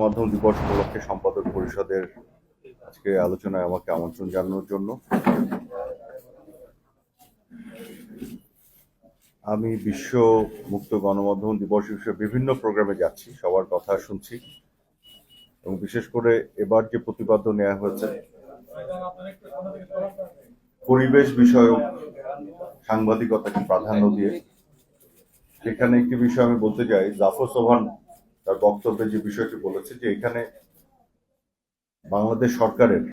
মাধ্যম দিবস উপলক্ষে সম্পাদক পরিষদের আজকে আলোচনায় আমাকে আমন্ত্রণ জানানোর জন্য। আমি বিশ্ব মুক্ত গণমাধ্যম দিবস হিসেবে বিভিন্ন প্রোগ্রামে যাচ্ছি, সবার কথা শুনছি। এবং বিশেষ করে এবার যে প্রতিপাদ্য নেওয়া হয়েছে, পরিবেশ বিষয়ক সাংবাদিকতাকে প্রাধান্য দিয়ে সেখানে একটি বিষয় আমি বলতে চাই, জাফর সোহান তার বক্তব্যে যে বিষয়টি বলেছে যে এখানে বাংলাদেশ সরকারের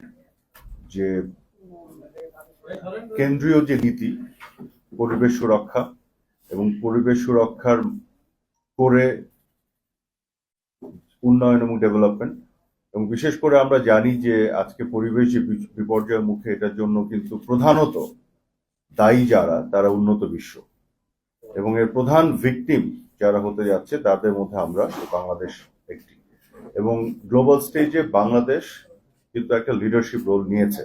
যে কেন্দ্রীয় যে নীতি, পরিবেশ সুরক্ষা এবং পরিবেশ সুরক্ষার করে উন্নয়ন এবং ডেভেলপমেন্ট এবং বিশেষ করে আমরা জানি যে আজকে পরিবেশ বিপর্যয়ের মুখে এটার জন্য কিন্তু প্রধানত দায়ী যারা, তারা উন্নত বিশ্ব এবং এর প্রধান ভিকটিম যারা হতে যাচ্ছে, তাদের মধ্যে আমরা বাংলাদেশ একটি। এবং গ্লোবাল স্টেজে বাংলাদেশ কিন্তু একটা লিডারশিপ রোল নিয়েছে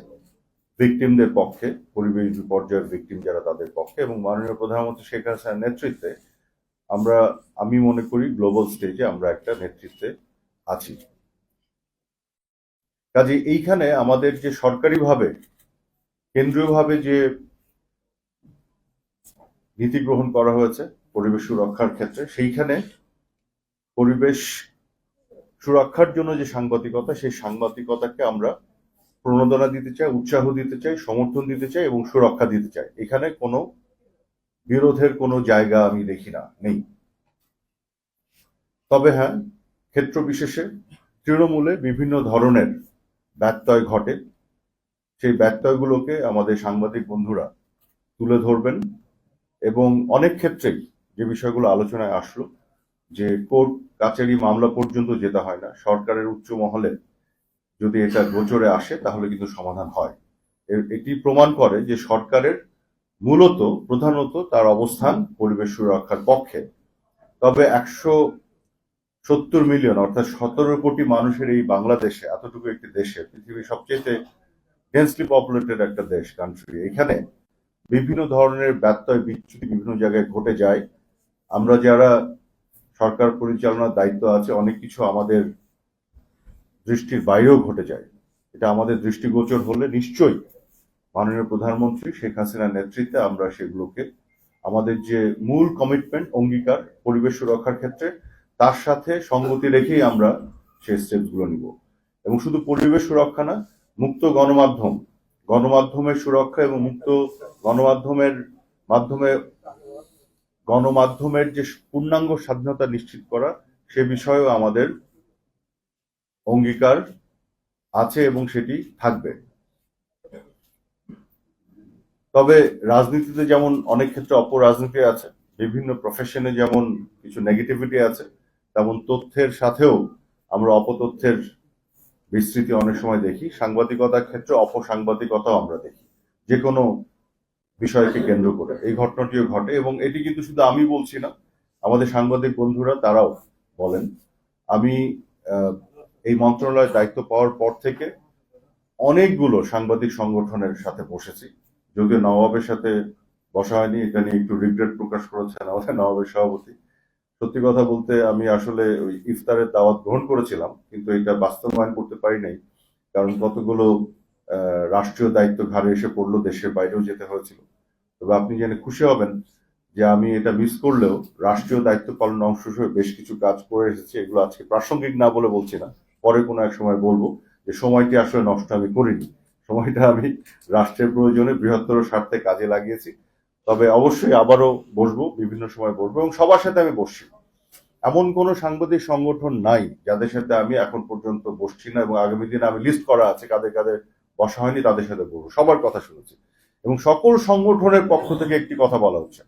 ভিকটিমদের পক্ষে, পরিবেশ বিপর্যয়ের ভিকটিম যারা তাদের পক্ষে। এবং মাননীয় প্রধানমন্ত্রী শেখ হাসিনার নেতৃত্বে আমরা, আমি মনে করি গ্লোবাল স্টেজে আমরা একটা নেতৃত্বে আছি। কাজে এইখানে আমাদের যে সরকারিভাবে, কেন্দ্রীয়ভাবে যে নীতি গ্রহণ করা হয়েছে পরিবেশ সুরক্ষার ক্ষেত্রে, সেইখানে পরিবেশ সুরক্ষার জন্য যে সাংবাদিকতা সেই সাংবাদিকতাকে আমরা প্রণোদনা দিতে চাই, উৎসাহ দিতে চাই, সমর্থন দিতে চাই এবং সুরক্ষা দিতে চাই। এখানে কোনো বিরোধের কোনো জায়গা আমি দেখি না, নেই। তবে হ্যাঁ ক্ষেত্র বিশেষে তৃণমূলে বিভিন্ন ধরনের ব্যত্যয় ঘটে। সেই ব্যত্যয়গুলোকে আমাদের সাংবাদিক বন্ধুরা তুলে ধরবেন এবং অনেক ক্ষেত্রেই যে বিষয়গুলো আলোচনায় আসলো, যে কোর্ট কাছারি মামলা পর্যন্ত যেতে হয় না, সরকারের উচ্চ মহলে যদি এটা গোচরে আসে, তাহলে কিন্তু সমাধান হয়। এটি প্রমাণ করে যে সরকারের মূলত, প্রধানত তার অবস্থান পরিবেশ সুরক্ষার পক্ষে। তবে একশো সত্তর মিলিয়ন, অর্থাৎ সতেরো কোটি মানুষের এই বাংলাদেশে, এতটুকু একটি দেশে, পৃথিবীর সবচেয়ে ডেন্সলি পপুলেটেড একটা দেশ কান্ট্রি এখানে বিভিন্ন ধরনের ব্যত্যয়, বিচ্যুতি বিভিন্ন জায়গায় ঘটে যায়। আমরা যারা সরকার পরিচালনার দায়িত্ব আছে, অনেক কিছু আমাদের দৃষ্টির বাইরেও ঘটে যায়। এটা আমাদের দৃষ্টিগোচর হলে নিশ্চয়ই মাননীয় প্রধানমন্ত্রী শেখ হাসিনার নেতৃত্বে আমরা সেগুলোকে, আমাদের যে মূল কমিটমেন্ট অঙ্গীকার, পরিবেশ সুরক্ষার ক্ষেত্রে, তার সাথে সঙ্গতি রেখেই আমরা সেই স্টেপসগুলো নিব। এবং শুধু পরিবেশ সুরক্ষা না, মুক্ত গণমাধ্যম, গণমাধ্যমের সুরক্ষা এবং মুক্ত গণমাধ্যমের মাধ্যমে গণমাধ্যমের যে পূর্ণাঙ্গ স্বাধীনতা নিশ্চিত করা, সে বিষয়েও আমাদের অঙ্গীকার আছে এবং সেটি থাকবে। তবে রাজনীতিতে যেমন অনেক ক্ষেত্রে অপরাজনীতি আছে, বিভিন্ন প্রফেশনে যেমন কিছু নেগেটিভিটি আছে, তেমন তথ্যের সাথেও আমরা অপতথ্যের বিস্তৃতি অনেক সময় দেখি। সাংবাদিকতার ক্ষেত্রে অপসাংবাদিকতাও আমরা দেখি। যে কোনো বিষয়কে কেন্দ্র করে। এই ঘটনাটিও ঘটে এবং এটি কিন্তু শুধু আমি বলছি না, আমাদের সাংবাদিক বন্ধুরা তারাও বলেন। আমি এই মন্ত্রণালয়ের দায়িত্ব পাওয়ার পর থেকে অনেকগুলো সাংবাদিক সংগঠনের সাথে বসেছি। যদিও নবাবের সাথে বসা হয়নি, এটা নিয়ে একটু রিগ্রেট প্রকাশ করেছেন আমাদের নবাবের সভাপতি। সত্যি কথা বলতে আমি আসলে ওই ইফতারের দাওয়াত গ্রহণ করেছিলাম, কিন্তু এটা বাস্তবায়ন করতে পারি নাই, কারণ কতগুলো রাষ্ট্রীয় দায়িত্ব ঘাড়ে এসে পড়ল, দেশের বাইরেও যেতে হয়েছিল। তবে আপনি জেনে খুশি হবেন যে আমি এটা মিস করলেও রাষ্ট্রীয় দায়িত্ব পালন অংশ হিসেবে বেশ কিছু কাজ করে এসেছি। এগুলো আজকে প্রাসঙ্গিক না বলে বলছি না। পরে কোনো এক সময় বলব যে সময়টি আসলে নষ্ট আমি করিনি। সময়টা আমি রাষ্ট্রের প্রয়োজনে বৃহত্তর স্বার্থে কাজে লাগিয়েছি। তবে অবশ্যই আবারও বসবো, বিভিন্ন সময় বসবো এবং সবার সাথে আমি বসছি। এমন কোনো সাংবাদিক সংগঠন নাই যাদের সাথে আমি এখন পর্যন্ত বসছি না এবং আগামী দিনে আমি লিস্ট করা আছে, কাদের কাদের বসা হয়নি তাদের সাথে বলব সবার কথা শুনেছি। এবং সকল সংগঠনের পক্ষ থেকে একটি কথা বলা হচ্ছে।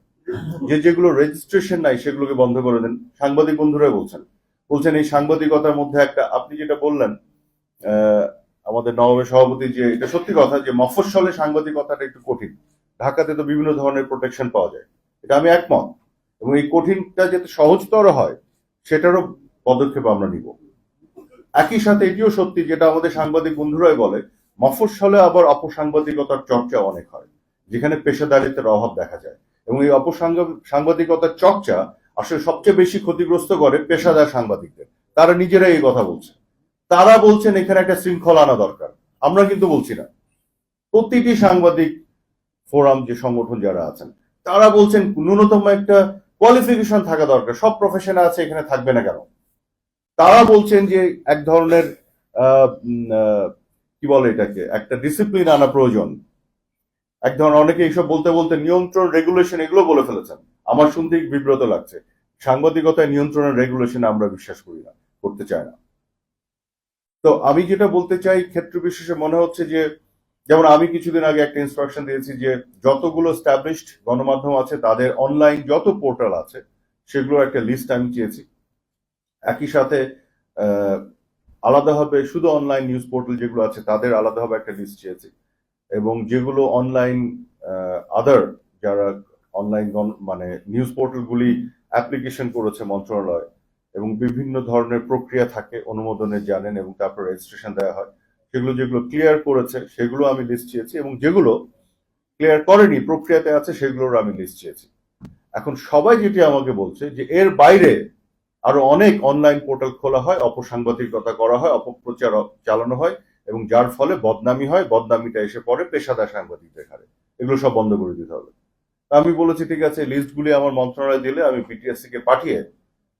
যে যেগুলো রেজিস্ট্রেশন নাই, সেগুলোকে বন্ধ করে দেন। সাংবাদিক বন্ধুরাই বলছেন বলছেন এই সাংবাদিকতার মধ্যে একটা, আপনি যেটা বললেন আমাদের নবাবের সভাপতি যে, এটা সত্যি কথা যে মফস্বলে সাংবাদিকতাটা একটু কঠিন। ঢাকাতে তো বিভিন্ন ধরনের প্রোটেকশন পাওয়া যায়। এটা আমি একমত। এবং এই কঠিনটা যাতে সহজতর হয়, সেটারও পদক্ষেপ আমরা নিব। একই সাথে এটিও সত্যি যেটা আমাদের সাংবাদিক বন্ধুরাই বলে মফস্বলে আবার অপসাংবাদিকতার চর্চা অনেক হয়, যেখানে পেশাদারিত্বের অভাব দেখা যায়। এবং এই অপসাংগ- সাংবাদিকতার চর্চা আসলে সবচেয়ে বেশি ক্ষতিগ্রস্ত করে পেশাদার সাংবাদিকদের। তারা নিজেরাই এই কথা বলছে তারা বলছেন, এখানে একটা শৃঙ্খলা আনা দরকার। আমরা কিন্তু বলছি না। প্রতিটি সাংবাদিক ফোরাম যে সংগঠন যারা আছেন, তারা বলছেন, ন্যূনতম একটা কোয়ালিফিকেশন থাকা দরকার। সব প্রফেশনে আছে, এখানে থাকবে না কেন? তারা বলছেন যে, এক ধরনের কি বলে এটাকে? একটা ডিসিপ্লিন আনা প্রয়োজন। এক ধরনের অনেকে এইসব বলতে বলতে নিয়ন্ত্রণ রেগুলেশন এগুলো বলে ফেলেছেন। আমার শুনতে বিব্রত লাগছে। সাংবাদিকতায় নিয়ন্ত্রণের রেগুলেশন আমরা বিশ্বাস করি না, করতে চাই না। তো আমি যেটা বলতে চাই, ক্ষেত্র বিশেষে মনে হচ্ছে যে, যেমন আমি কিছুদিন আগে একটা ইনস্ট্রাকশন দিয়েছি যে, যতগুলো স্ট্যাবলিশড গণমাধ্যম আছে, তাদের অনলাইন যত পোর্টাল আছে, সেগুলোর একটা লিস্ট আমি চেয়েছি। একই সাথে আলাদাভাবে শুধু অনলাইন নিউজ পোর্টাল যেগুলো আছে, তাদের আলাদাভাবে একটা লিস্ট চেয়েছি। এবং যেগুলো অনলাইন আদার যারা অনলাইন মানে নিউজ পোর্টালগুলি অ্যাপ্লিকেশন করেছে মন্ত্রণালয় এবং বিভিন্ন ধরনের প্রক্রিয়া থাকে, অনুমোদনে জানেন এবং তারপর রেজিস্ট্রেশন দেওয়া হয়, সেগুলো যেগুলো ক্লিয়ার করেছে, সেগুলো আমি লিস্ট চেয়েছি এবং যেগুলো ক্লিয়ার করেনি, প্রক্রিয়াতে আছে, সেগুলোর আমি লিস্ট চেয়েছি। এখন সবাই যেটি আমাকে বলছে যে এর বাইরে আরও অনেক অনলাইন পোর্টাল খোলা হয়, অপসাংবাদিকতা করা হয়, অপপ্রচার চালানো হয় এবং যার ফলে বদনামি হয়, বদনামিটা এসে পড়ে পেশাদার সাংবাদিকদের ঘাড়ে। এগুলো সব বন্ধ করে দিতে হবে। আমি বলেছি, ঠিক আছে লিস্টগুলি আমার মন্ত্রণালয়ে দিলে আমি পিটিএসসি কে পাঠিয়ে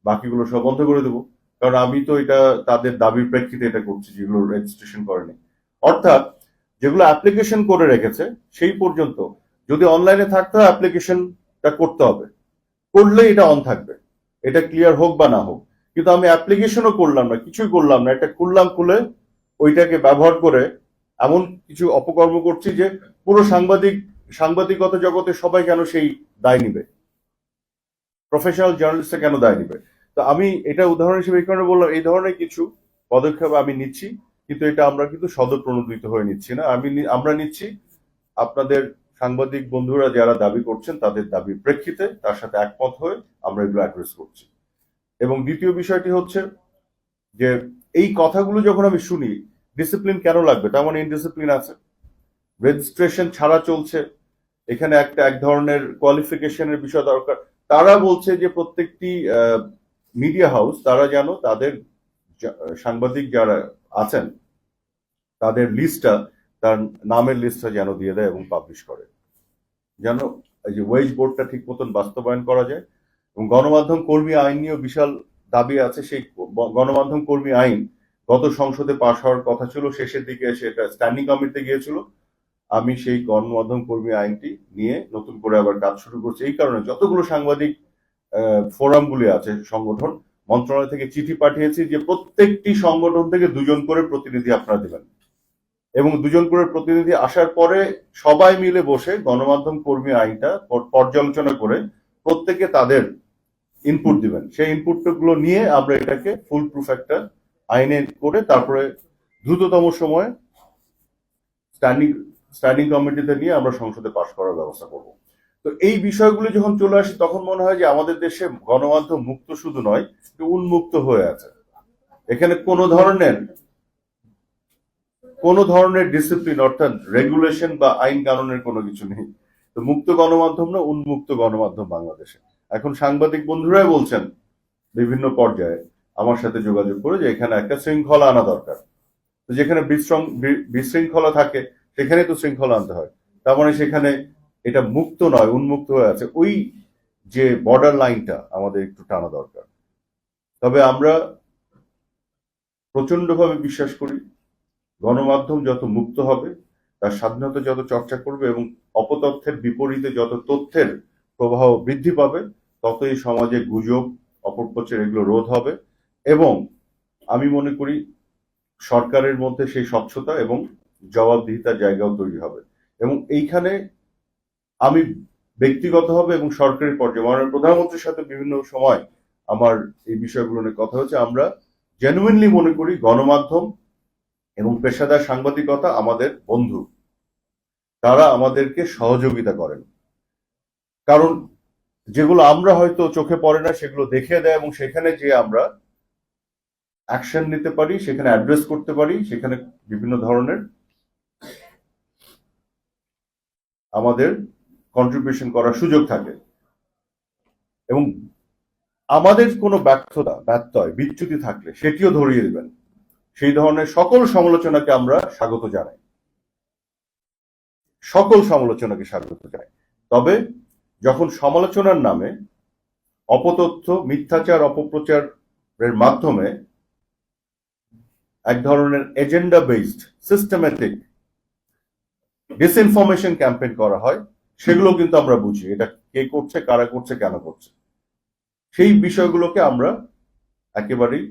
বাকিগুলো সব বন্ধ করে দেবো। কারণ আমি তো এটা, তাদের দাবির প্রেক্ষিতে এটা করছি, যেগুলো রেজিস্ট্রেশন করেনি। অর্থাৎ যেগুলো অ্যাপ্লিকেশন করে রেখেছে, সেই পর্যন্ত যদি অনলাইনে থাকতে হয় অ্যাপ্লিকেশনটা করতে হবে। করলে এটা অন থাকবে। এটা ক্লিয়ার হোক বা না হোক। কিন্তু আমি অ্যাপ্লিকেশনও করলাম না, কিছুই করলাম না। এটা খুললাম, খুলে ওইটাকে ব্যবহার করে এমন কিছু অপকর্ম করছি যে পুরো সাংবাদিক, সাংবাদিকতা জগতে সবাই কেন সেই দায় নিবে? প্রফেশনাল জার্নালিস্টে কেন দায় নিবে? তো আমি এটা উদাহরণ হিসেবে এই কারণে বললাম, এই ধরনের কিছু পদক্ষেপ আমি নিচ্ছি, কিন্তু এটা আমরা কিন্তু সদর সদপ্রণোদিত হয়ে নিচ্ছি না। আমি আমরা নিচ্ছি আপনাদের সাংবাদিক বন্ধুরা যারা দাবি করছেন, তাদের দাবির প্রেক্ষিতে তার সাথে একমত হয়ে আমরা এগুলো অ্যাড্রেস করছি। এবং দ্বিতীয় বিষয়টি হচ্ছে যে, এই কথাগুলো যখন আমি শুনি ডিসিপ্লিন কেন লাগবে? তার মানে ইনডিসিপ্লিন আছে। রেজিস্ট্রেশন ছাড়া চলছে। এখানে একটা এক ধরনের কোয়ালিফিকেশনের বিষয় দরকার। তারা বলছে যে, প্রত্যেকটি মিডিয়া হাউস তারা যেন তাদের সাংবাদিক যারা আছেন, তাদের লিস্টটা তার নামের লিস্টটা যেন দিয়ে দেয় এবং পাবলিশ করে। যেন এই যে ওয়েজ বোর্ডটা ঠিক মতন বাস্তবায়ন করা যায় এবং গণমাধ্যম কর্মী আইন নিয়েও বিশাল দাবি আছে। সেই গণমাধ্যম কর্মী আইন গত সংসদে পাশ হওয়ার কথা ছিল, শেষের দিকে এসে এটা স্ট্যান্ডিং কমিটিতে গিয়েছিল। আমি সেই গণমাধ্যম কর্মী আইনটি নিয়ে নতুন করে আবার কাজ শুরু করছি। এই কারণে যতগুলো সাংবাদিক ফোরামগুলি আছে, সংগঠন, মন্ত্রণালয় থেকে চিঠি পাঠিয়েছি যে প্রত্যেকটি সংগঠন থেকে দুজন করে প্রতিনিধি আপনারা দেবেন। এবং দুজন করে প্রতিনিধি আসার পরে সবাই মিলে বসে গণমাধ্যম কর্মী আইনটা পর্যালোচনা করে প্রত্যেকে তাদের ইনপুট দিবেন। সেই ইনপুটগুলো নিয়ে আমরা এটাকে ফুল প্রুফ একটা আইনে করে তারপরে দ্রুততম সময়ে স্ট্যান্ডিং স্ট্যান্ডিং কমিটিতে নিয়ে আমরা সংসদে পাশ করার ব্যবস্থা করব। তো এই বিষয়গুলো যখন চলে আসে, তখন মনে হয় যে আমাদের দেশে গণমাধ্যম মুক্ত শুধু নয় উন্মুক্ত হয়ে আছে। এখানে কোনো ধরনের কোনো ধরনের ডিসিপ্লিন অর্থাৎ রেগুলেশন বা আইন কানুনের কোনো কিছু নেই। তো মুক্ত গণমাধ্যম না উন্মুক্ত গণমাধ্যম বাংলাদেশে। এখন সাংবাদিক বন্ধুরাই বলছেন বিভিন্ন পর্যায়ে আমার সাথে যোগাযোগ করে যে এখানে একটা শৃঙ্খলা আনা দরকার। তো যেখানে বিশৃং- বিশৃঙ্খলা থাকে, সেখানে তো শৃঙ্খলা আনতে হয়। তার মানে সেখানে এটা মুক্ত নয়, উন্মুক্ত হয়ে আছে। ওই যে বর্ডার লাইনটা আমাদের একটু টানা দরকার। তবে আমরা প্রচন্ডভাবে বিশ্বাস করি গণমাধ্যম যত মুক্ত হবে, তার স্বাধীনতা যত চর্চা করবে এবং অপতথ্যের বিপরীতে যত তথ্যের প্রবাহ বৃদ্ধি পাবে, ততই সমাজে গুজব, অপপ্রচার এগুলো রোধ হবে এবং আমি মনে করি সরকারের মধ্যে সেই স্বচ্ছতা এবং জবাবদিহিতার জায়গাও তৈরি হবে। এবং এইখানে আমি ব্যক্তিগতভাবে এবং সরকারি পর্যায়ে। মাননীয় প্রধানমন্ত্রীর সাথে বিভিন্ন সময় আমার এই বিষয়গুলো নিয়ে কথা হচ্ছে আমরা জেনুইনলি মনে করি গণমাধ্যম এবং পেশাদার সাংবাদিকতা আমাদের বন্ধু। তারা আমাদেরকে সহযোগিতা করেন। কারণ যেগুলো আমরা হয়তো চোখে পড়ে না, সেগুলো দেখে দেয় এবং সেখানে যে আমরা অ্যাকশন নিতে পারি, সেখানে অ্যাড্রেস করতে পারি, সেখানে বিভিন্ন ধরনের আমাদের কন্ট্রিবিউশন করার সুযোগ থাকে। এবং আমাদের কোনো ব্যর্থতা, ব্যত্যয়, বিচ্যুতি থাকলে সেটিও ধরিয়ে দেবেন। সেই ধরনের সকল সমালোচনাকে আমরা স্বাগত জানাই। সকল সমালোচনাকে স্বাগত জানাই। তবে যখন সমালোচনার নামে অপতথ্য, মিথ্যাচার, অপপ্রচারের মাধ্যমে এক ধরনের agenda based systematic disinformation campaign করা হয় সেগুলো কিন্তু আমরা বুঝি, এটা কে করছে, কারা করছে, কেন করছে। সেই বিষয়গুলোকে আমরা একেবারেই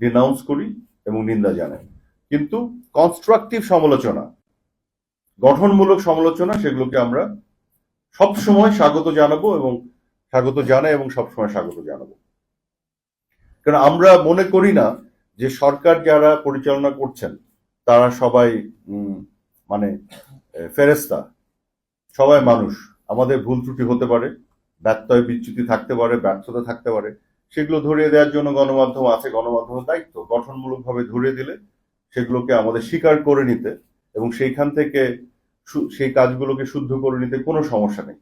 ডিনাউন্স করি এবং নিন্দা জানাই কিন্তু কনস্ট্রাকটিভ সমালোচনা, গঠনমূলক সমালোচনা, সেগুলোকে আমরা সবসময় স্বাগত জানাব এবং স্বাগত জানাই এবং সবসময় স্বাগত জানাব। কারণ আমরা মনে করি না যে সরকার যারা পরিচালনা করছেন, তারা সবাই মানে ফেরেস্তা সবাই মানুষ। আমাদের ভুল ত্রুটি হতে পারে, ব্যত্যয় বিচ্যুতি থাকতে পারে, ব্যর্থতা থাকতে পারে। সেগুলো ধরিয়ে দেওয়ার জন্য গণমাধ্যম আছে, গণমাধ্যমের দায়িত্ব। গঠনমূলকভাবে ধরিয়ে দিলে সেগুলোকে আমাদের স্বীকার করে নিতে এবং সেইখান থেকে সেই কাজগুলোকে শুদ্ধ করে নিতে কোনো সমস্যা নেই।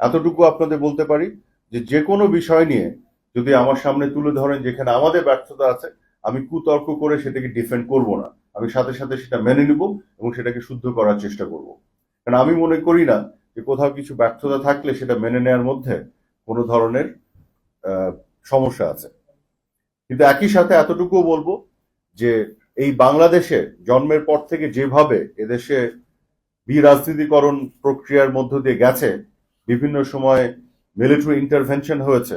এতটুকু আপনাদের বলতে পারি যে যে কোনো বিষয় নিয়ে যদি আমার সামনে তুলে ধরেন যেখানে আমাদের ব্যর্থতা আছে, আমি কুতর্ক করে সেটাকে ডিফেন্ড করব না। আমি সাথে সাথে সেটা মেনে নিব এবং সেটাকে শুদ্ধ করার চেষ্টা করব। কারণ আমি মনে করি না যে কোথাও কিছু ব্যর্থতা থাকলে সেটা মেনে নেওয়ার মধ্যে কোনো ধরনের সমস্যা আছে। কিন্তু একই সাথে এতটুকুও বলব যে এই বাংলাদেশে জন্মের পর থেকে যেভাবে এদেশে বিরাজনীতিকরণ প্রক্রিয়ার মধ্য দিয়ে গেছে, বিভিন্ন সময় মিলিটারি ইন্টারভেনশন হয়েছে,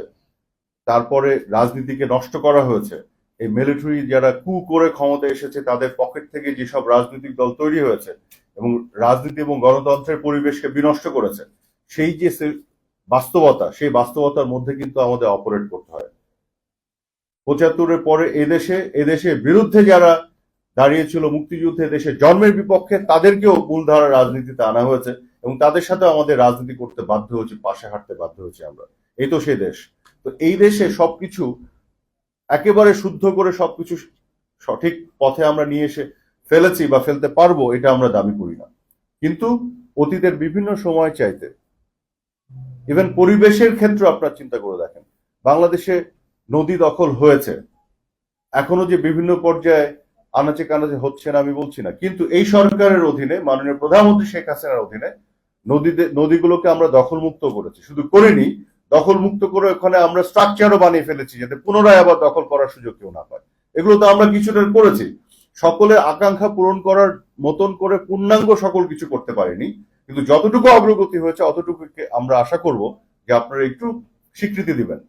তারপরে রাজনীতিকে নষ্ট করা হয়েছে, এই মিলিটারি যারা কু করে ক্ষমতা এসেছে তাদের পকেট থেকে যেসব রাজনৈতিক দল তৈরি হয়েছে এবং রাজনীতি এবং গণতন্ত্রের পরিবেশকে বিনষ্ট করেছে, সেই যে বাস্তবতা, সেই বাস্তবতার মধ্যে কিন্তু আমাদের অপারেট করতে হয়। পঁচাত্তরের পরে এদেশে, এদেশের বিরুদ্ধে যারা দাঁড়িয়েছিল মুক্তিযুদ্ধে দেশে জন্মের বিপক্ষে, তাদেরকেও মূলধারা রাজনীতিতে আনা হয়েছে এবং তাদের সাথে আমাদের রাজনীতি করতে বাধ্য হয়েছে, পাশে হাঁটতে বাধ্য হয়েছে আমরা। এই তো সেই দেশ। তো এই দেশে সবকিছু একেবারে শুদ্ধ করে সবকিছু সঠিক পথে আমরা নিয়ে এসে ফেলেছি বা ফেলতে পারব, এটা আমরা দাবি করি না। কিন্তু অতীতের বিভিন্ন সময় চাইতে ইভেন পরিবেশের ক্ষেত্রে আপনার চিন্তা করে দেখেন। বাংলাদেশে নদী দখল হয়েছে। এখনও যে বিভিন্ন পর্যায়ে আনাচে কানাচে হচ্ছে না, আমি বলছি না। কিন্তু এই সরকারের অধীনে, মাননীয় প্রধানমন্ত্রী শেখ হাসিনার অধীনে নদীতে নদীগুলোকে আমরা দখলমুক্ত করেছি। শুধু করিনি দখলমুক্ত করে ওখানে আমরা স্ট্রাকচারও বানিয়ে ফেলেছি যাতে পুনরায় আবার দখল করার সুযোগ কেউ না পায়। এগুলো তো আমরা কিছুটা করেছি। সকলের আকাঙ্ক্ষা পূরণ করার মতন করে পূর্ণাঙ্গ সকল কিছু করতে পারিনি। কিন্তু যতটুকু অগ্রগতি হয়েছে, অতটুকুকে আমরা আশা করব যে আপনারা একটু স্বীকৃতি দিবেন।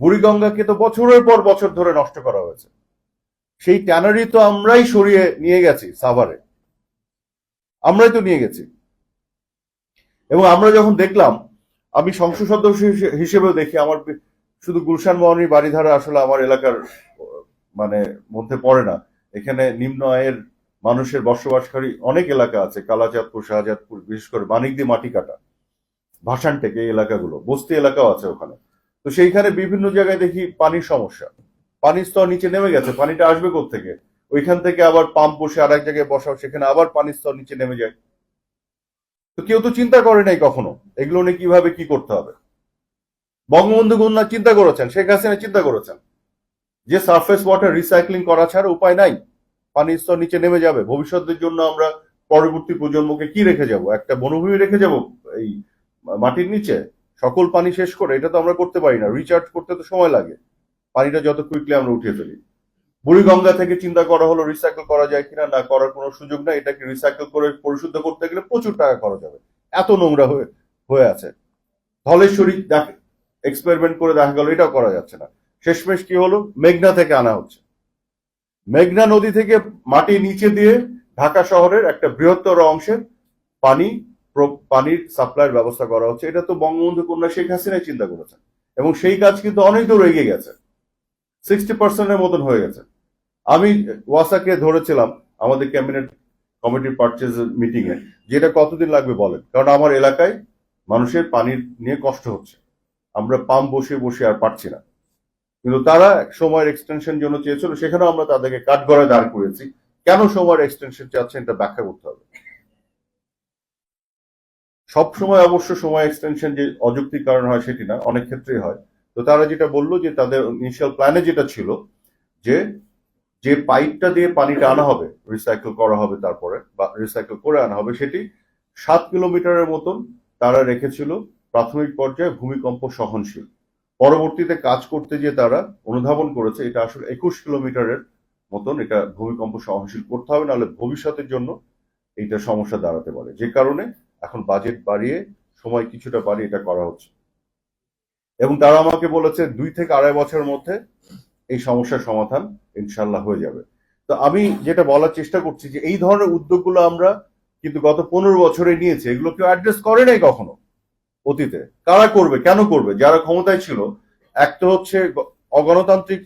বুড়িগঙ্গাকে তো বছরের পর বছর ধরে নষ্ট করা হয়েছে। সেই ট্যানারি তো আমরাই সরিয়ে নিয়ে গেছি সাভারে। আমরাই তো নিয়ে গেছি। এবং আমরা যখন দেখলাম, আমি সংসদ সদস্য হিসে- হিসেবেও দেখি, আমার শুধু গুলশান মোহনীর বাড়িধারা আসলে আমার এলাকার মানে মধ্যে পড়ে না। এখানে নিম্ন আয়ের মানুষের বসবাসকারী অনেক এলাকা আছে, কালাচাঁদপুর, শাহজাদপুর, বিশেষ করে মানিকদি মাটি কাটা। ভাসানটেক এই এলাকাগুলো, বস্তি এলাকাও আছে ওখানে। তো সেইখানে বিভিন্ন জায়গায় দেখি পানির সমস্যা। পানির স্তর নিচে নেমে গেছে, পানিটা আসবে থেকে ওইখান থেকে আবার পাম্প বসে আর এক জায়গায় বসাও, সেখানে আবার পানির স্তর নিচে নেমে যায়। তো কেউ তো চিন্তা করে নাই কখনো, এগুলো নিয়ে কীভাবে কি করতে হবে? বঙ্গবন্ধু কন্যা চিন্তা করেছেন, শেখ হাসিনা চিন্তা করেছেন যে সারফেস ওয়াটার রিসাইক্লিং করা ছাড়া উপায় নাই। পানির স্তর নিচে নেমে যাবে। ভবিষ্যতের জন্য আমরা পরবর্তী প্রজন্মকে কি রেখে যাব? একটা বনভূমি রেখে যাব এই মাটির নিচে? সকল পানি শেষ করে? এটা তো আমরা করতে পারি না। রিচার্জ করতে তো সময় লাগে। পানিটা যত কুইকলি আমরা উঠিয়ে ফেলি। বুড়িগঙ্গা থেকে চিন্তা করা হলো রিসাইকেল করা যায় কিনা? না, করার কোনো সুযোগ নাই। এটাকে রিসাইকেল করে পরিশুদ্ধ করতে গেলে প্রচুর টাকা খরচ হবে। এত নোংরা হয়ে হয়ে আছে। ধলেশ্বরী, দেখ এক্সপেরিমেন্ট করে দেখা গেল, এটাও করা যাচ্ছে না। শেষমেশ কি হলো? মেঘনা থেকে আনা হচ্ছে। মেঘনা নদী থেকে মাটি নিচে দিয়ে ঢাকা শহরের একটা বৃহত্তর অংশের পানি পানির সাপ্লাইয়ের ব্যবস্থা করা হচ্ছে। এটা তো বঙ্গবন্ধু কন্যা শেখ হাসিনাই চিন্তা করেছেন। এবং সেই কাজ কিন্তু অনেক দূর এগিয়ে গেছে। সিক্সটি পার্সেন্টের মতন হয়ে গেছে। আমি ওয়াসাকে ধরেছিলাম আমাদের ক্যাবিনেট কমিটির পারচেজ মিটিং এ যেটা কতদিন লাগবে বলেন? কারণ আমার এলাকায় মানুষের পানির নিয়ে কষ্ট হচ্ছে। আমরা পাম্প বসে বসে আর পারছি না। কিন্তু তারা সময়ের এক্সটেনশন জন্য চেয়েছিল, সেখানেও আমরা তাদেরকে কাঠগড়ায় দাঁড় করেছি কেন সময়ের এক্সটেনশন চাচ্ছেন এটা ব্যাখ্যা করতে হবে। সব সময় অবশ্য সময় এক্সটেনশন যে অযৌক্তিক কারণ হয় সেটি না, অনেক ক্ষেত্রেই হয়। তো তারা যেটা বলল যে তাদের ইনিশিয়াল প্ল্যানে যেটা ছিল যে যে পাইপটা দিয়ে পানিটা আনা হবে রিসাইকেল করা হবে তারপরে, বা রিসাইকেল করে আনা হবে, সেটি সাত কিলোমিটারের মতন তারা রেখেছিল। প্রাথমিক পর্যায়ে ভূমিকম্প সহনশীল। পরবর্তীতে কাজ করতে গিয়ে তারা অনুধাবন করেছে, এটা আসলে একুশ কিলোমিটারের মতন এটা ভূমিকম্প সহনশীল করতে হবে, নাহলে ভবিষ্যতের জন্য এইটা সমস্যা দাঁড়াতে পারে। যে কারণে এখন বাজেট বাড়িয়ে, সময় কিছুটা বাড়িয়ে এটা করা হচ্ছে। এবং তারা আমাকে বলেছে, দুই থেকে আড়াই বছরের মধ্যে এই সমস্যার সমাধান ইনশাল্লাহ হয়ে যাবে। তো আমি যেটা বলার চেষ্টা করছি যে এই ধরনের উদ্যোগগুলো আমরা কিন্তু গত পনেরো বছরে নিয়েছি, এগুলো কেউ অ্যাড্রেস করে নাই কখনো। অতীতে। কারা করবে? কেন করবে? যারা ক্ষমতায় ছিল, একটা হচ্ছে গ- অগণতান্ত্রিক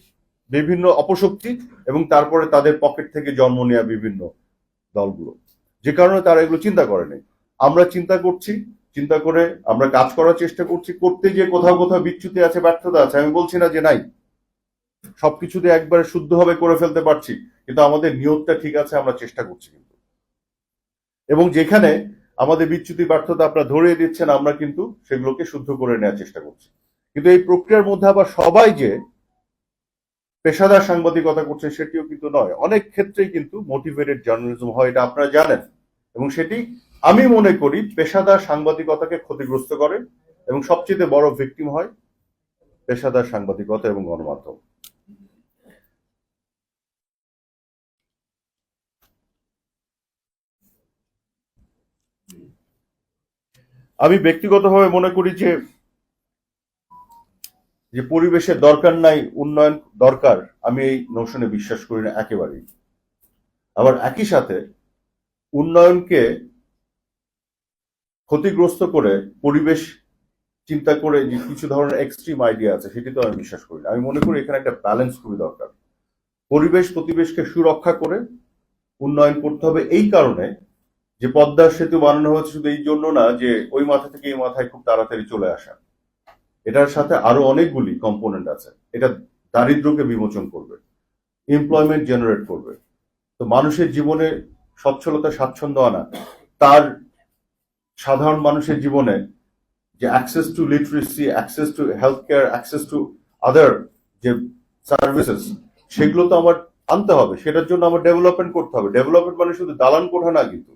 বিভিন্ন অপশক্তি এবং তারপরে তাদের পকেট থেকে জন্ম নেওয়া বিভিন্ন দলগুলো। যে কারণে তারা এগুলো চিন্তা করেনি আমরা চিন্তা করছি, চিন্তা করে আমরা কাজ করার চেষ্টা করছি, করতে যে কোথাও কোথাও বিচ্যুতি আছে, ব্যর্থতা আছে। আমি বলছি না যে নাই। সবকিছুতে একবারে শুদ্ধভাবে করে ফেলতে পারছি, কিন্তু আমাদের নিয়তটা ঠিক আছে, আমরা চেষ্টা করছি কিন্তু। এবং যেখানে আমাদের বিচ্যুতি ব্যর্থতা আপনারা ধরিয়ে দিচ্ছেন, আমরা কিন্তু সেগুলোকে শুদ্ধ করে নেওয়ার চেষ্টা করছি। কিন্তু এই প্রক্রিয়ার মধ্যে আবার সবাই যে পেশাদার সাংবাদিকতা করছে সেটিও কিন্তু নয়। অনেক ক্ষেত্রেই কিন্তু মোটিভেটেড জার্নালিজম হয়, এটা আপনারা জানেন। এবং সেটি আমি মনে করি পেশাদার সাংবাদিকতাকে ক্ষতিগ্রস্ত করে এবং সবচেয়ে বড় ভিকটিম হয় পেশাদার সাংবাদিকতা এবং গণমাধ্যম। আমি ব্যক্তিগতভাবে মনে করি যে যে পরিবেশের দরকার নাই, উন্নয়ন দরকার, আমি এই নোশনে বিশ্বাস করি না একেবারেই। আবার একই সাথে উন্নয়নকে ক্ষতিগ্রস্ত করে, পরিবেশ চিন্তা করে যে কিছু ধরনের এক্সট্রিম আইডিয়া আছে সেটি তো আমি বিশ্বাস করি না। আমি মনে করি এখানে একটা ব্যালেন্স খুবই দরকার। পরিবেশ প্রতিবেশকে সুরক্ষা করে উন্নয়ন করতে হবে, এই কারণে যে পদ্মার সেতু বানানো হচ্ছে শুধু এই জন্য না, যে ওই মাথা থেকে এই মাথায় খুব তাড়াতাড়ি চলে আসা। এটার সাথে আরও অনেকগুলি কম্পোনেন্ট আছে। এটা দারিদ্রকে বিমোচন করবে এমপ্লয়মেন্ট জেনারেট করবে। তো মানুষের জীবনে সচ্ছলতা, স্বাচ্ছন্দ্য আনা, তার সাধারণ মানুষের জীবনে যে access to literacy access to health care access to other যে সার্ভিসেস সেগুলো তো আমার আনতে হবে। সেটার জন্য আমার ডেভেলপমেন্ট করতে হবে। ডেভেলপমেন্ট মানে শুধু দালান কোঠা না কিন্তু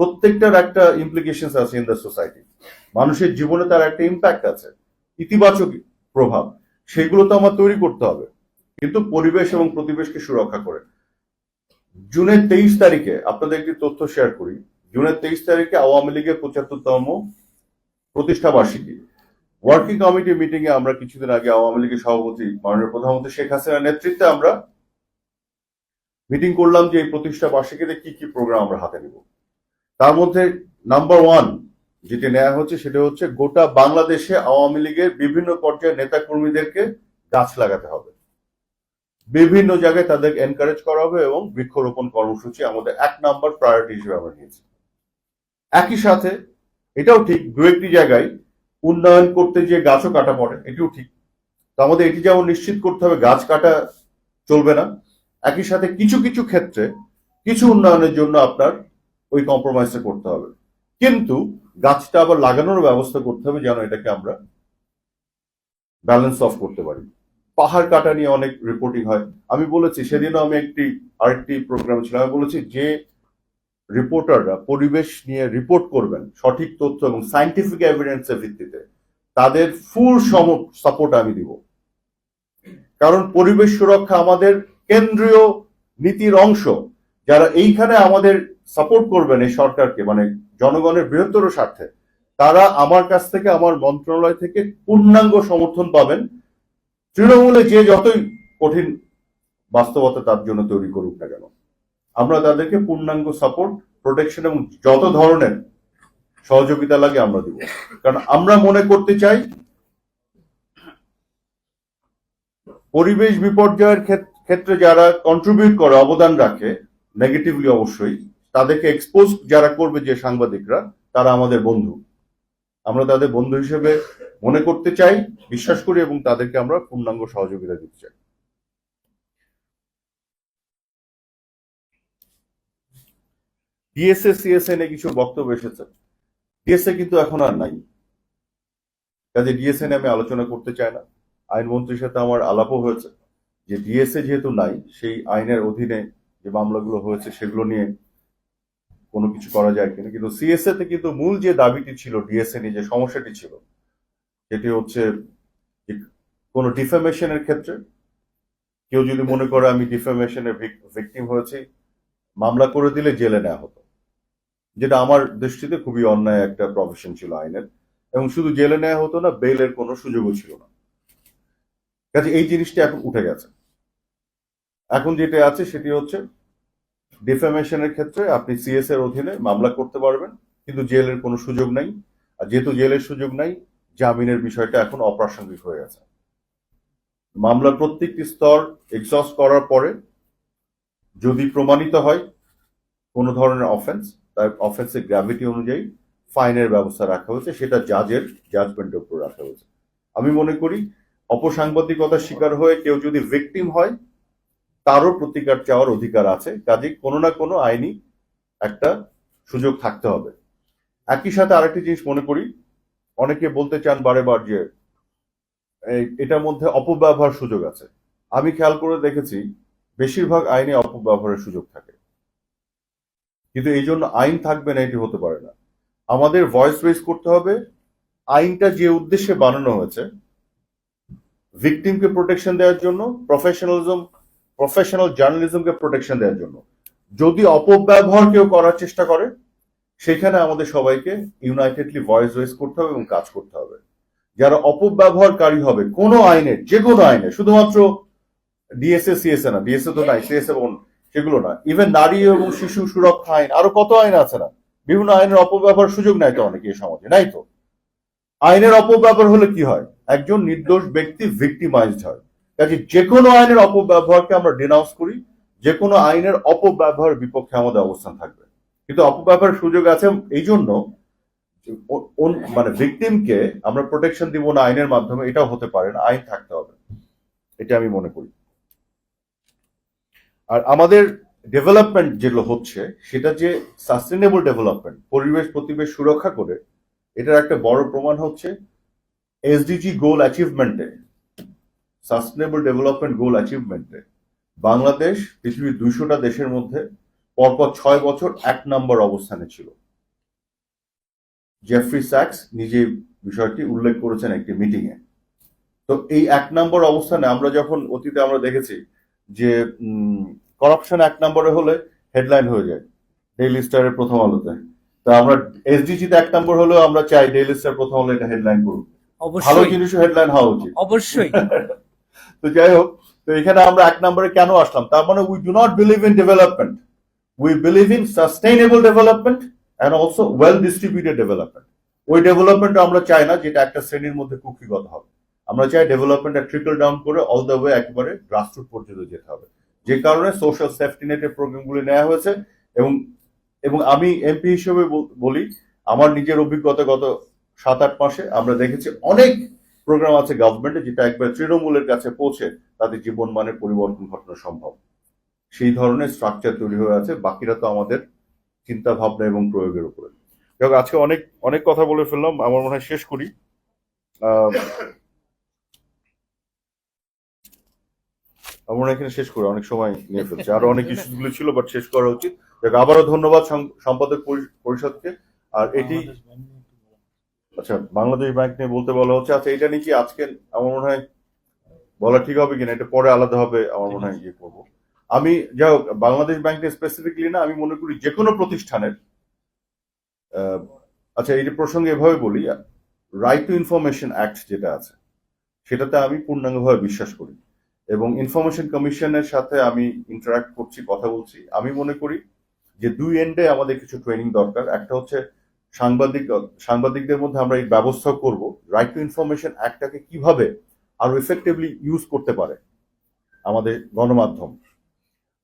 প্রত্যেকটার একটা ইমপ্লিকেশন আছে ইন দ্য সোসাইটি মানুষের জীবনে তার একটা ইম্প্যাক্ট আছে, ইতিবাচক প্রভাব, সেগুলো তো আমার তৈরি করতে হবে। কিন্তু পরিবেশ এবং প্রতিবেশকে সুরক্ষা করে। জুনের তেইশ তারিখে আপনাদের একটি তথ্য শেয়ার করি। জুনের তেইশ তারিখে আওয়ামী লীগের পঁচাত্তরতম প্রতিষ্ঠা বার্ষিকী। ওয়ার্কিং কমিটি মিটিং এ আমরা কিছুদিন আগে আওয়ামী লীগের সভাপতি মাননীয় প্রধানমন্ত্রী শেখ হাসিনার নেতৃত্বে আমরা মিটিং করলাম যে এই প্রতিষ্ঠা বার্ষিকীতে কি কি প্রোগ্রাম আমরা হাতে নিব। তার মধ্যে নাম্বার ওয়ান যেটি নেওয়া হচ্ছে সেটা হচ্ছে গোটা বাংলাদেশে আওয়ামী লীগের বিভিন্ন পর্যায়ের নেতা কর্মীদেরকে গাছ লাগাতে হবে। বিভিন্ন জায়গায় তাদের এনকারেজ করা হবে এবং বৃক্ষরোপণ কর্মসূচি আমাদের এক নাম্বার প্রায়োরিটি হিসেবে আমরা নিয়েছি। একই সাথে এটাও ঠিক দু একটি জায়গায় উন্নয়ন করতে যে গাছও কাটা পড়ে, এটিও ঠিক। তো আমাদের এটি যেমন নিশ্চিত করতে হবে গাছ কাটা চলবে না, একই সাথে কিছু কিছু ক্ষেত্রে কিছু উন্নয়নের জন্য আপনার ওই কম্প্রোমাইজটা করতে হবে। কিন্তু গাছটা আবার লাগানোর ব্যবস্থা করতে হবে যেন এটাকে আমরা ব্যালেন্স অফ করতে পারি। পাহাড় কাটা নিয়ে অনেক রিপোর্টিং হয়। আমি বলেছি, সেদিনও আমি একটি, আরেকটি প্রোগ্রাম ছিল আমি বলেছি যে রিপোর্টাররা পরিবেশ নিয়ে রিপোর্ট করবেন সঠিক তথ্য এবং সাইন্টিফিক এভিডেন্সের ভিত্তিতে, তাদের ফুল সাপোর্ট আমি দিব। কারণ পরিবেশ সুরক্ষা আমাদের কেন্দ্রীয় নীতির অংশ। যারা এইখানে আমাদের সাপোর্ট করবেন এই সরকারকে মানে জনগণের বৃহত্তর স্বার্থে, তারা আমার কাছ থেকে, আমার মন্ত্রণালয় থেকে পূর্ণাঙ্গ সমর্থন পাবেন। তৃণমূলে যে যতই কঠিন বাস্তবতা তার জন্য তৈরি করুক না কেন, আমরা তাদেরকে পূর্ণাঙ্গ সাপোর্ট প্রোটেকশন এবং যত ধরনের সহযোগিতা লাগে আমরা দিব। কারণ আমরা মনে করতে চাই, পরিবেশ বিপর্যয়ের ক্ষেত- ক্ষেত্রে যারা কন্ট্রিবিউট করে, অবদান রাখে নেগেটিভলি অবশ্যই। তাদেরকে এক্সপোজ যারা করবে যে সাংবাদিকরা, তারা আমাদের বন্ধু। আমরা তাদের বন্ধু হিসেবে মনে করতে চাই, বিশ্বাস করি এবং তাদেরকে আমরা পূর্ণাঙ্গ সহযোগিতা দিতে চাই। ডিএসএ সিএসএন এ কিছু বক্তব্য এসেছে। ডিএসএ কিন্তু এখন আর নাই। কাজে ডিএসএ আমি আলোচনা করতে চাই না। আইনমন্ত্রীর সাথে আমার আলাপও হয়েছে যে ডিএসএ যেহেতু নাই, সেই আইনের অধীনে যে মামলাগুলো হয়েছে সেগুলো নিয়ে কোনো কিছু করা যায় কিনা। কিন্তু সিএসএ তে কিন্তু মূল যে দাবিটি ছিল ডিএসএ নিয়ে যে সমস্যাটি ছিল, সেটি হচ্ছে কোনো ডিফেমেশনের ক্ষেত্রে কেউ যদি মনে করে আমি ডিফেমেশনের ভিকটিম হয়েছি, মামলা করে দিলে জেলে নেওয়া হতো। যেটা আমার দৃষ্টিতে খুবই অন্যায় একটা প্রফেশন ছিল আইনের। এবং শুধু জেলে নেওয়া হতো না বেলের কোনো সুযোগও ছিল না। কাজে এই জিনিসটা এখন উঠে গেছে। এখন যেটা আছে সেটি হচ্ছে ডিফেমেশনের ক্ষেত্রে আপনি সিএস এর অধীনে মামলা করতে পারবেন, কিন্তু জেলের কোনো সুযোগ নাই। আর যেহেতু জেলের সুযোগ নাই, জামিনের বিষয়টা এখন অপ্রাসঙ্গিক হয়ে আছে। মামলার প্রত্যেকটি স্তর এক্সস্ট করার পরে যদি প্রমাণিত হয় কোনো ধরনের অফেন্স তার অফেন্সের গ্র্যাভিটি অনুযায়ী ফাইনের ব্যবস্থা রাখা হয়েছে, সেটা জাজের জাজমেন্টের উপর রাখা হয়েছে। আমি মনে করি অপসাংবাদিকতার শিকার হয়ে কেউ যদি ভিকটিম হয় তারও প্রতিকার চাওয়ার অধিকার আছে। কাজে কোনো না কোনো আইনি একটা সুযোগ থাকতে হবে। একই সাথে আরেকটি জিনিস মনে করি, অনেকে বলতে চান বারে বার যে এটার মধ্যে অপব্যবহার সুযোগ আছে। আমি খেয়াল করে দেখেছি, বেশিরভাগ আইনে অপব্যবহারের সুযোগ থাকে। কিন্তু এই জন্য আইন থাকবে না, এটি হতে পারে না। আমাদের ভয়েস রেজ করতে হবে। আইনটা যে উদ্দেশ্যে বানানো হয়েছে ভিকটিমকে প্রোটেকশন দেওয়ার জন্য প্রফেশনালিজম প্রফেশনাল জার্নালিজমকে প্রোটেকশন দেওয়ার জন্য। যদি অপব্যবহার কেউ করার চেষ্টা করে, সেখানে আমাদের সবাইকে ইউনাইটেডলি ভয়েস রেজ করতে হবে এবং কাজ করতে হবে। যারা অপব্যবহারকারী হবে, কোনো আইনের যে কোনো আইনে, শুধুমাত্র ডিএসএ সিএসএ না ডিএসএ তো নাই সিএসএ সেগুলো না ইভেন নারী এবং শিশু সুরক্ষা আইন, আরও কত আইন আছে না? বিভিন্ন আইনের অপব্যবহার সুযোগ নাই তো অনেকে এই সমাজে, নাই তো? আইনের অপব্যবহার হলে কি হয়? একজন নির্দোষ ব্যক্তি ভিক্টিমাইজড হয়। কাজে যে কোনো আইনের অপব্যবহারকে আমরা ডিনাউন্স করি যে কোনো আইনের অপব্যবহারের বিপক্ষে আমাদের অবস্থান থাকবে। কিন্তু অপব্যবহারের সুযোগ আছে এই জন্য মানে ভিকটিমকে আমরা প্রোটেকশন দিব না আইনের মাধ্যমে, এটাও হতে পারে না, আইন থাকতে হবে। এটা আমি মনে করি। আর আমাদের ডেভেলপমেন্ট যেগুলো হচ্ছে, সেটা যে সাস্টেনেবল ডেভেলপমেন্ট পরিবেশ, প্রতিবেশ সুরক্ষা করে, এটার একটা বড় প্রমাণ হচ্ছে এসডিজি গোল অ্যাচিভমেন্টে সাস্টেনেবল ডেভেলপমেন্ট গোল অ্যাচিভমেন্টে বাংলাদেশ পৃথিবীর দুইশোটা দেশের মধ্যে পরপর ছয় বছর এক নম্বর অবস্থানে ছিল। জেফ্রি স্যাক্স নিজে বিষয়টি উল্লেখ করেছেন একটি মিটিংয়ে তো এই এক নম্বর অবস্থানে আমরা যখন অতীতে আমরা দেখেছি যে করাপশন এক নম্বরে হলে হেডলাইন হয়ে যায় ডেইলি স্টারের প্রথম আলোতে। তো আমরা এসডিজি তে এক নম্বর হলেও আমরা চাই ডেইলি স্টার প্রথম আলো এটা হেডলাইন করুক। ভালো জিনিসও হেডলাইন হওয়া উচিত। অবশ্যই। তো যাই হোক, তো এখানে আমরা এক নম্বরে কেন আসলাম? তার মানে we do not believe in development we believe in sustainable development and also well distributed development ওই ডেভেলপমেন্ট আমরা চাই না, যেটা একটা শ্রেণির মধ্যে কুক্ষিগত হবে। আমরা চাই ডেভেলপমেন্ট ট্রিকল ডাউন করে অল দ্য ওয়ে একেবারে গ্রাসরুট পর্যন্ত যেতে হবে। যে কারণে সোশ্যাল সেফটি নেটের প্রোগ্রামগুলি নেওয়া হয়েছে এবং এবং আমি এমপি হিসেবে বলি, আমার নিজের অভিজ্ঞতা গত সাত আট মাসে আমরা দেখেছি অনেক প্রোগ্রাম আছে গভর্নমেন্টে যেটা একবার তৃণমূলের কাছে পৌঁছে তাদের জীবন মানের পরিবর্তন ঘটানো সম্ভব। সেই ধরনের স্ট্রাকচার তৈরি হয়ে আছে বাকিরা তো আমাদের চিন্তা ভাবনা এবং প্রয়োগের উপরে। যাই আজকে অনেক অনেক কথা বলে ফেললাম আমার মনে হয় শেষ করি। আমার এখানে শেষ করি অনেক সময় নিয়ে ফেলছে। আরও অনেক ইস্যুগুলো ছিল বাট শেষ করা উচিত। যাক, আবারও ধন্যবাদ সম্পাদক পরিষদকে। আর এটি আচ্ছা বাংলাদেশ ব্যাংক নিয়ে বলতে বলা হচ্ছে আচ্ছা এটা নিয়ে কি আজকে আমার মনে হয় বলা ঠিক হবে কিনা? এটা পরে আলাদা হবে, আমার মনে হয় ইয়ে করব। আমি, যাই হোক, বাংলাদেশ ব্যাংক স্পেসিফিকলি না, আমি মনে করি যে কোনো প্রতিষ্ঠানের আচ্ছা এই প্রসঙ্গে এভাবে বলি রাইট টু ইনফরমেশন অ্যাক্ট যেটা আছে, সেটাতে আমি পূর্ণাঙ্গভাবে বিশ্বাস করি। এবং ইনফরমেশন কমিশনের সাথে আমি ইন্টারাক্ট করছি, কথা বলছি। আমি মনে করি যে দুই এন্ডে আমাদের কিছু ট্রেনিং দরকার। একটা হচ্ছে সাংবাদিক, সাংবাদিকদের মধ্যে আমরা এই ব্যবস্থা করব। রাইট টু ইনফরমেশন অ্যাক্টটাকে কীভাবে আরও এফেক্টিভলি ইউজ করতে পারে আমাদের গণমাধ্যম।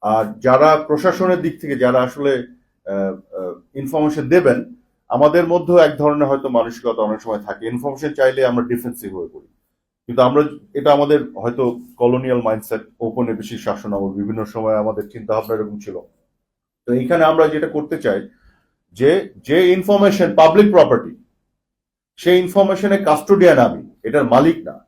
আর যারা প্রশাসনের দিক থেকে, যারা আসলে ইনফরমেশন দেবেন, আমাদের মধ্যেও এক ধরনের হয়তো মানসিকতা অনেক সময় থাকে। ইনফরমেশন চাইলে আমরা ডিফেন্সিভ হয়ে পড়ি। কিন্তু আমরা, এটা আমাদের হয়তো কলোনিয়াল মাইন্ডসেট ঔপনিবেশিক শাসন আমল বিভিন্ন সময় আমাদের চিন্তা ভাবনা এরকম ছিল। তো এইখানে আমরা যেটা করতে চাই যে যে ইনফরমেশন পাবলিক প্রপার্টি সেই ইনফরমেশনের কাস্টোডিয়ান আমি, এটার মালিক না।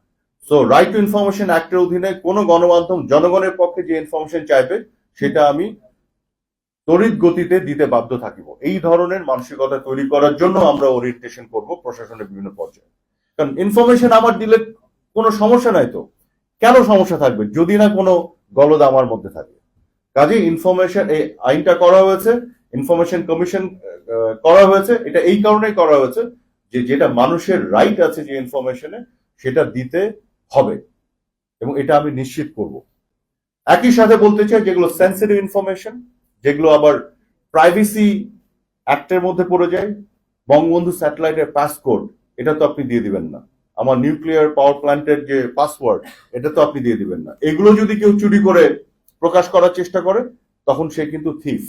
সো রাইট টু ইনফরমেশন অ্যাক্টের অধীনে কোনো গণমাধ্যম, জনগণের পক্ষে যে ইনফরমেশন চাইবে, সেটা আমি তড়িৎ গতিতে দিতে বাধ্য থাকিব। এই ধরনের মানসিকতা তৈরি করার জন্য আমরা ওরিয়েন্টেশন করব প্রশাসনের বিভিন্ন পর্যায়ে। কারণ ইনফরমেশন আমার দিলে কোনো সমস্যা নাই তো। কেন সমস্যা থাকবে? যদি না কোনো গলদ আমার মধ্যে থাকে। কাজে ইনফরমেশন এই আইনটা করা হয়েছে ইনফরমেশন কমিশন করা হয়েছে। এটা এই কারণেই করা হয়েছে যে যেটা মানুষের রাইট আছে যে ইনফরমেশনে সেটা দিতে হবে। এবং এটা আমি নিশ্চিত করব। একই সাথে বলতে চাই যেগুলো সেন্সিটিভ ইনফরমেশন যেগুলো আবার প্রাইভেসি অ্যাক্টের মধ্যে পড়ে যায়, বঙ্গবন্ধু স্যাটেলাইটের পাসকোড এটা তো আপনি দিয়ে দিবেন না। আমার নিউক্লিয়ার পাওয়ার প্ল্যান্টের যে পাসওয়ার্ড এটা তো আপনি দিয়ে দিবেন না। এগুলো যদি কেউ চুরি করে প্রকাশ করার চেষ্টা করে, তখন সে কিন্তু থিফ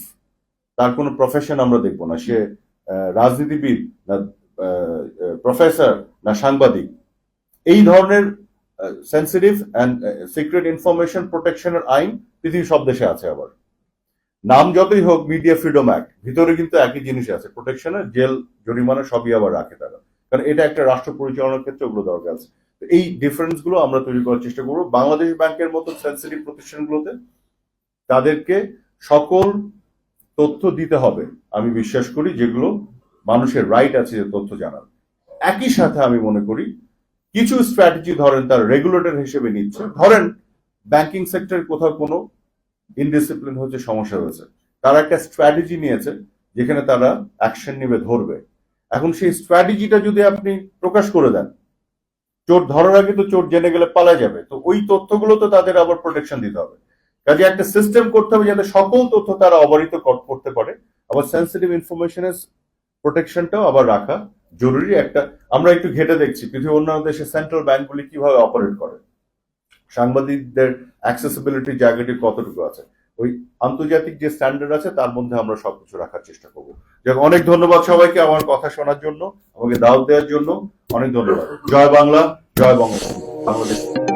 তার কোনো প্রফেশন আমরা দেখব না। সে রাজনীতিবিদ না প্রফেসর না সাংবাদিক। এই ধরনের সেন্সিটিভ অ্যান্ড সিক্রেট ইনফরমেশন প্রোটেকশনের আইন পৃথিবীর সব দেশে আছে আবার। নাম যতই হোক মিডিয়া ফ্রিডম অ্যাক্ট ভিতরে কিন্তু একই জিনিস আছে। প্রোটেকশনের জেল, জরিমানা সবই আবার রাখে তারা। কারণ এটা একটা রাষ্ট্র পরিচালনার ক্ষেত্রে ওগুলো দরকার আছে। এই ডিফারেন্সগুলো আমরা তৈরি করার চেষ্টা করব। বাংলাদেশ ব্যাংকের মতো সেন্সিটিভ প্রতিষ্ঠানগুলোতে তাদেরকে সকল তথ্য দিতে হবে। আমি বিশ্বাস করি যেগুলো মানুষের রাইট আছে যে তথ্য জানার। একই সাথে আমি মনে করি, কিছু স্ট্র্যাটেজি ধরেন তার রেগুলেটর হিসেবে নিচ্ছে। ধরেন ব্যাংকিং সেক্টর কোথাও কোনো ইনডিসিপ্লিন হচ্ছে, সমস্যা হয়েছে। তারা একটা স্ট্র্যাটেজি নিয়েছে, যেখানে তারা অ্যাকশন নেবে, ধরবে। এখন সেই স্ট্র্যাটেজিটা যদি আপনি প্রকাশ করে দেন, চোর ধরার আগে তো চোর জেনে গেলে পালা যাবে। তো ওই তথ্যগুলো তো তাদের আবার প্রোটেকশন দিতে হবে। কাজে একটা সিস্টেম করতে হবে যাতে সকল তথ্য তারা অবারিত কর- করতে পারে। আবার সেন্সিটিভ ইনফরমেশনের প্রোটেকশনটাও আবার রাখা জরুরি। একটা, আমরা একটু ঘেটে দেখছি পৃথিবীর অন্যান্য দেশে সেন্ট্রাল ব্যাংকগুলি কীভাবে অপারেট করে। সাংবাদিকদের অ্যাক্সেসিবিলিটি জায়গাটি কতটুকু আছে? ওই আন্তর্জাতিক যে স্ট্যান্ডার্ড আছে, তার মধ্যে আমরা সবকিছু রাখার চেষ্টা করব। যাক, অনেক ধন্যবাদ সবাইকে আমার কথা শোনার জন্য, আমাকে দাওয়াত দেওয়ার জন্য। অনেক ধন্যবাদ। জয় বাংলা, জয় বঙ্গবন্ধু। বাংলাদেশ।